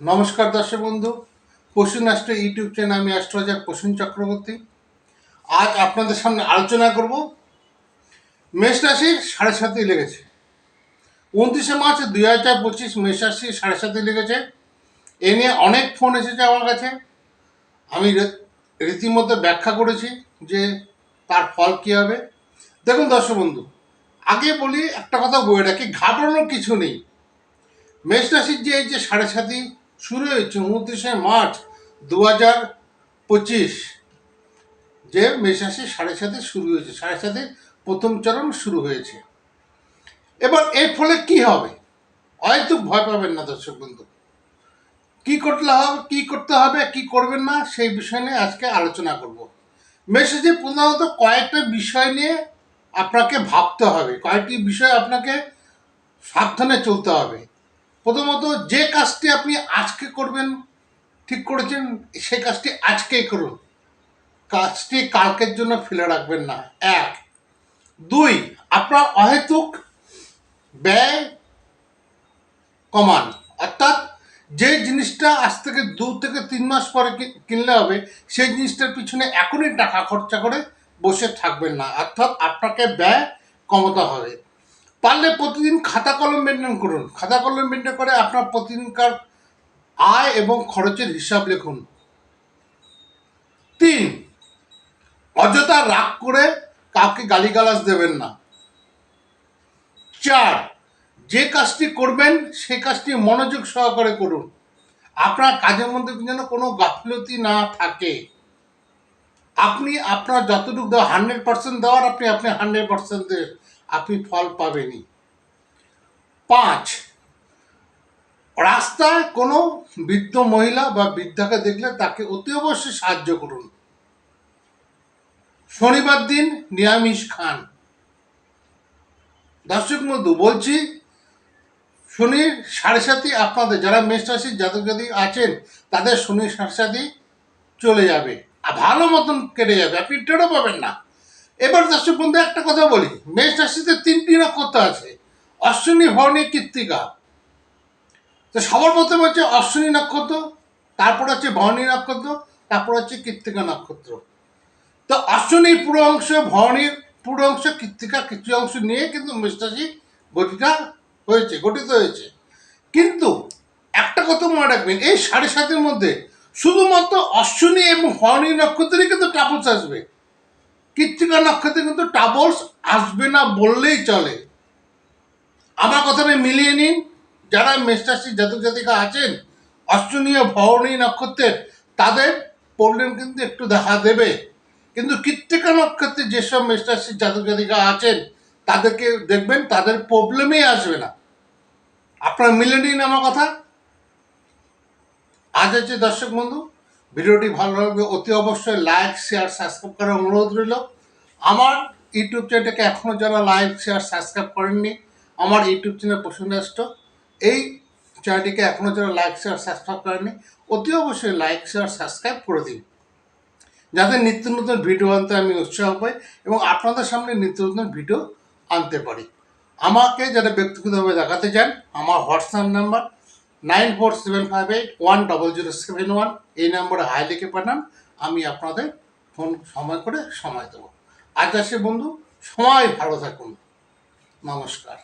নমস্কার দর্শক বন্ধু পশু রাষ্ট্র ইউটিউব চ্যানেল আমি অ্যাস্ট্রোলজার প্রসূন চক্রবর্তী। আজ আপনাদের সামনে আলোচনা করব, মেষ রাশির সাড়ে সাতই লেগেছে। উনত্রিশে মার্চ দুই হাজার পঁচিশ মেষ রাশির সাড়ে সাতই লেগেছে। এ নিয়ে অনেক ফোন এসেছে আমার কাছে। আমি রীতিমতো ব্যাখ্যা করেছি যে তার ফল কী হবে। দেখুন দর্শক বন্ধু, আগে বলি একটা কথা বলে রাখি, ঘাবড়ানোর কিছু নেই। মেষ রাশির যে এই যে সাড়ে সাতই শুরু হয়েছে উনত্রিশে মার্চ দু হাজার পঁচিশ, যে মেষ সাড়ে সাথে শুরু হয়েছে, সাড়ে সাথে প্রথম চরণ শুরু হয়েছে। এবার এর ফলে কি হবে? হয়তো ভয় পাবেন না দর্শক বন্ধু। কি করতে হবে কি করতে হবে, কি করবেন না, সেই বিষয় নিয়ে আজকে আলোচনা করব। মেসেজে প্রধানত কয়েকটা বিষয় নিয়ে আপনাকে ভাবতে হবে, কয়েকটি বিষয় আপনাকে সাবধানে চলতে হবে। প্রথমত যে কাজটি আপনি আজকে করবেন ঠিক করেছেন, সেই কাজটি আজকেই করুন। কাজটি কালকের জন্য ফেলে রাখবেন না। এক। দুই, আপনার অহেতুক ব্যয় কমান। অর্থাৎ যে জিনিসটা আজ থেকে দু থেকে তিন মাস পরে কিনলে হবে, সেই জিনিসটার পিছনে এখনই টাকা খরচা করে বসে থাকবেন না। অর্থাৎ আপনাকে ব্যয় কমাতে হবে। পারলে প্রতিদিন খাতা কলম মেনটেন করুন। খাতা কলম মেনটেন করে আপনার প্রতিদিনকার আয় এবং খরচের হিসাব লিখুন। তিন, অযথা রাগ করে কাউকে গালিগালাজ দেবেন না। চার, যে কাজটি করবেন সেই কাজটি মনোযোগ সহকারে করুন। আপনার কাজের মধ্যে যেন কোনো গাফিলতি না থাকে। আপনি আপনার যতটুকু দেওয়া হান্ড্রেড পার্সেন্ট দেওয়ার আপনি আপনি হান্ড্রেড পার্সেন্ট আপনি ফল পাবেনই। পাঁচ, রাস্তায় কোনো বৃদ্ধ মহিলা বা বৃদ্ধাকে দেখলে তাকে অতি অবশ্যই সাহায্য করুন। শনিবার দিন নিরামিষ খান। দর্শক বন্ধু, বলছি শনির সাড়ে সাথে আপনাদের, যারা মেষ রাশির জাতক জাতিক আছেন, তাদের শনির সাড়ে সাথে চলে যাবে। আর ভালো মতন কেটে যাবে, আপনি টেরও পাবেন না। এবার দর্শক বন্ধু, একটা কথা বলি। মেষ রাশিতে তিনটি নক্ষত্র আছে। অশ্বিনী ভরণী কৃত্তিকা। তো সবার প্রথমে হচ্ছে অশ্বিনী নক্ষত্র, তারপর হচ্ছে ভরণী নক্ষত্র, তারপর হচ্ছে কৃত্তিকা নক্ষত্র। তো অশ্বিনীর পুরো অংশ ভরণীর পুরো অংশ, কৃত্তিকা কিছু অংশ নিয়ে কিন্তু মেষরাশি গঠিতা হয়েছে, গঠিত হয়েছে। কিন্তু একটা কথা মনে রাখবেন, এই সাড়ে সাতের মধ্যে শুধুমাত্র অশ্বিনী এবং ভরণী নক্ষত্রেই কিন্তু টাপলস আসবে। কৃত্তিকা নক্ষত্রে কিন্তু টাবলস আসবে না বললেই চলে। আমার কথাটা মিলিয়ে নিন, যারা মেষরাশি জাতক জাতিকা আছেন অষ্টনীয় ভরণী নক্ষত্রের, তাদের প্রবলেম কিন্তু একটু দেখা দেবে। কিন্তু কৃত্তিকা নক্ষত্রে যেসব মেষরাশির জাতক জাতিকা আছেন, তাদেরকে দেখবেন তাদের প্রবলেমই আসবে না। আপনারা মিলে নিন আমার কথা। আজ আছে দর্শক বন্ধু ভিডিওটি ভালো লাগবে অতি অবশ্যই লাইক, শেয়ার, সাবস্ক্রাইব করার অনুরোধ রইল। আমার ইউটিউব চ্যানেলটাকে এখনও যারা লাইক, শেয়ার, সাবস্ক্রাইব করেননি, আমার ইউটিউব চ্যানেল প্রসন্ন এই চ্যানেলটিকে এখনও যারা লাইক, শেয়ার, সাবস্ক্রাইব করেননি, অতি অবশ্যই লাইক, শেয়ার, সাবস্ক্রাইব করে দিন। যাতে নিত্য নতুন ভিডিও আনতে আমি উৎসাহ পাই এবং আপনাদের সামনে নিত্য নতুন ভিডিও আনতে পারি। আমাকে যারা ব্যক্তিগতভাবে দেখাতে চান, আমার WhatsApp number nine four seven five eight one double zero seven one, এই নম্বরে হাই লিখে পাঠান, আমি আপনাদের ফোন সময় করে সময় দেবো। আজ আসে বন্ধু সময় ভালো থাকুন। নমস্কার।